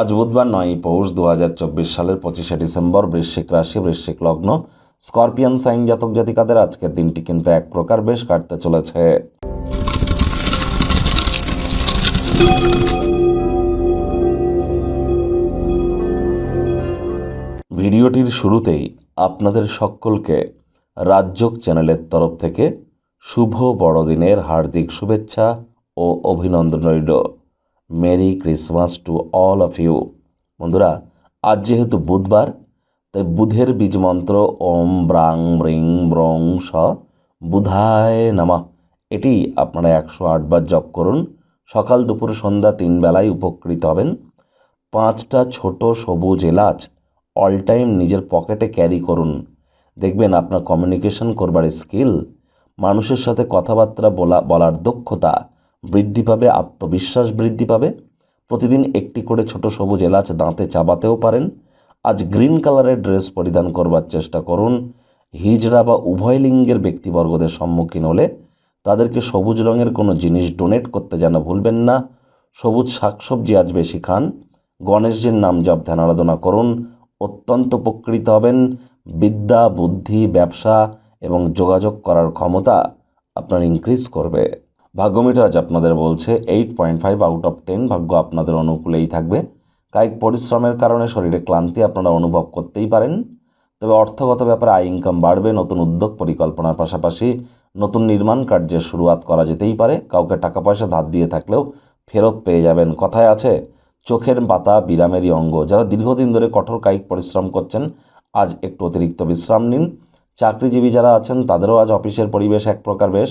আজ বুধবার নয়ই পৌষ দু হাজার চব্বিশ সালের পঁচিশে ডিসেম্বর, বৃশ্চিক রাশি, বৃশ্চিক লগ্ন। স্করপিয়ান সাইন জাতক জাতিকাদের আজকের দিনটি কিন্তু এক প্রকার বেশ কাটতে চলেছে। ভিডিওটির শুরুতেই আপনাদের সকলকে রাজ্যক চ্যানেলের তরফ থেকে শুভ বড়দিনের হার্দিক শুভেচ্ছা ও অভিনন্দন রইল। Merry Christmas to all of you. বন্ধুরা, আজ যেহেতু বুধবার, তাই বুধের বীজ মন্ত্র ওম ব্রাং ব্রিং ব্রং স বুধায় নামা। এটি আপনারা একশো আটবার জপ করুন। সকাল দুপুর সন্ধ্যা তিন বেলায় উপকৃত হবেন। পাঁচটা ছোট সবুজ এলাচ অল টাইম নিজের পকেটে ক্যারি করুন। দেখবেন আপনার কমিউনিকেশন করবার স্কিল, মানুষের সাথে কথাবার্তা বলা, বলার দক্ষতা বৃদ্ধি পাবে, আত্মবিশ্বাস বৃদ্ধি পাবে। প্রতিদিন একটি করে ছোট সবুজ এলাচ দাঁতে চাবাতেও পারেন। আজ গ্রিন কালারের ড্রেস পরিধান করবার চেষ্টা করুন। হিজড়া বা উভয় লিঙ্গের ব্যক্তিবর্গদের সম্মুখীন হলে তাদেরকে সবুজ রঙের কোনো জিনিস ডোনেট করতে যেন ভুলবেন না। সবুজ শাকসবজি আজ বেশি খান। গণেশজির নাম জপ ধ্যান আরাধনা করুন। অত্যন্ত উপকৃত হবেন। বিদ্যা, বুদ্ধি, ব্যবসা এবং যোগাযোগ করার ক্ষমতা আপনার ইনক্রিজ করবে। ভাগ্যমিটার আজ আপনাদের বলছে eight point five out of ten ভাগ্য আপনাদের অনুকূলেই থাকবে। কায়িক পরিশ্রমের কারণে শরীরে ক্লান্তি আপনারা অনুভব করতেই পারেন। তবে অর্থগত ব্যাপারে আয় ইনকাম বাড়বে, নতুন উদ্যোগ পরিকল্পনার পাশাপাশি নতুন নির্মাণ কার্যের শুরুয়াত করা যেতেই পারে। কাউকে টাকা পয়সা ধার দিয়ে থাকলেও ফেরত পেয়ে যাবেন। কথায় আছে, চোখের পাতা বিরামেরই অঙ্গ। যারা দীর্ঘদিন ধরে কঠোর কায়িক পরিশ্রম করছেন, আজ একটু অতিরিক্ত বিশ্রাম নিন। চাকরিজীবী যারা আছেন, তাদেরও আজ অফিসের পরিবেশ এক প্রকার বেশ।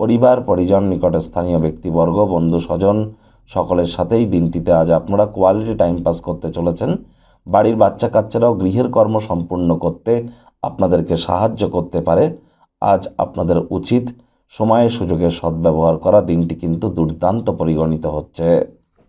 পরিবার, পরিজন, নিকটে স্থানীয় ব্যক্তিবর্গ, বন্ধু, স্বজন, সকলের সাথেই দিনটিতে আজ আপনারা কোয়ালিটি টাইম পাস করতে চলেছেন। বাড়ির বাচ্চা কাচ্চারাও গৃহের কর্ম সম্পূর্ণ করতে আপনাদেরকে সাহায্য করতে পারে। আজ আপনাদের উচিত সময়ের সুযোগের সদ্ব্যবহার করা। দিনটি কিন্তু দুর্দান্ত পরিগণিত হচ্ছে।